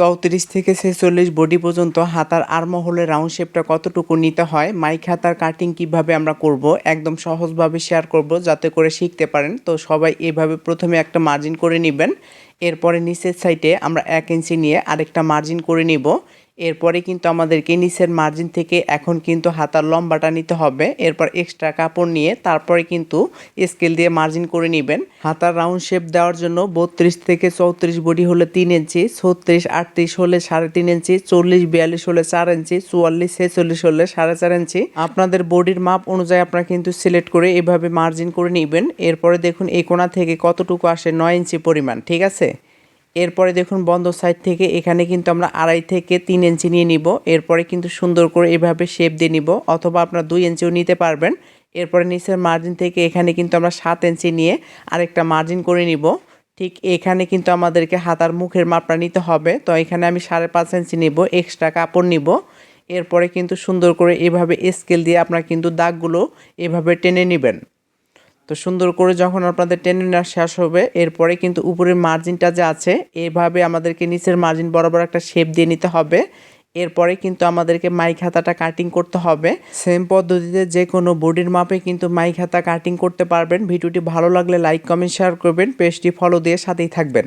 চৌত্রিশ থেকে ছেচল্লিশ বডি পর্যন্ত হাতার আর্ম হলে রাউন্ড শেপটা কতটুকু নিতে হয়, মাইক হাতার কাটিং কীভাবে আমরা করব, একদম সহজভাবে শেয়ার করব যাতে করে শিখতে পারেন। তো সবাই এভাবে প্রথমে একটা মার্জিন করে নেবেন, এরপরে নিচের সাইডে আমরা এক ইঞ্চি নিয়ে আরেকটা মার্জিন করে নিব। এরপরে কিন্তু আমাদেরকে নিচের মার্জিন থেকে এখন কিন্তু হাতার লম্বাটা নিতে হবে। এরপর এক্সট্রা কাপড় নিয়ে তারপরে কিন্তু স্কেল দিয়ে মার্জিন করে নেবেন। হাতার রাউন্ড শেপ দেওয়ার জন্য বত্রিশ থেকে চৌত্রিশ বডি হলে তিন ইঞ্চি, ছত্রিশ, আটত্রিশ হলে সাড়ে তিন ইঞ্চি, চল্লিশ, বিয়াল্লিশ হলে চার ইঞ্চি, চুয়াল্লিশ, ছেচল্লিশ হলে সাড়ে চার ইঞ্চি। আপনাদের বডির মাপ অনুযায়ী আপনারা কিন্তু সিলেক্ট করে এভাবে মার্জিন করে নেবেন। এরপরে দেখুন এই কোণা থেকে কতটুকু আসে, নয় ইঞ্চি পরিমাণ, ঠিক আছে? এরপরে দেখুন বন্ধ সাইড থেকে এখানে কিন্তু আমরা আড়াই থেকে তিন ইঞ্চি নিয়ে নিব। এরপরে কিন্তু সুন্দর করে এভাবে শেপ দিয়ে নিব অথবা আপনার দুই ইঞ্চিও নিতে পারবেন। এরপরে নিচের মার্জিন থেকে এখানে কিন্তু আমরা সাত ইঞ্চি নিয়ে আরেকটা মার্জিন করে নিব। ঠিক এখানে কিন্তু আমাদেরকে হাতার মুখের মাপটা নিতে হবে। তো এখানে আমি সাড়ে পাঁচ ইঞ্চি নিব এক্সট্রা কাপড় নিব। এরপরে কিন্তু সুন্দর করে এভাবে স্কেল দিয়ে আপনার কিন্তু দাগগুলো এভাবে টেনে নেবেন। তো সুন্দর করে যখন আপনাদের টেনে শেষ হবে, এরপরে কিন্তু উপরের মার্জিনটা যে আছে, এভাবে আমাদেরকে নিচের মার্জিন বরাবর একটা শেপ দিয়ে নিতে হবে। এরপরে কিন্তু আমাদেরকে মাইক হাতাটা কাটিং করতে হবে। সেম পদ্ধতিতে যে কোনো বডির মাপে কিন্তু মাইক হাতা কাটিং করতে পারবেন। ভিডিওটি ভালো লাগলে লাইক কমেন্ট শেয়ার করবেন। পেজটি ফলো দিয়ে সাথেই থাকবেন।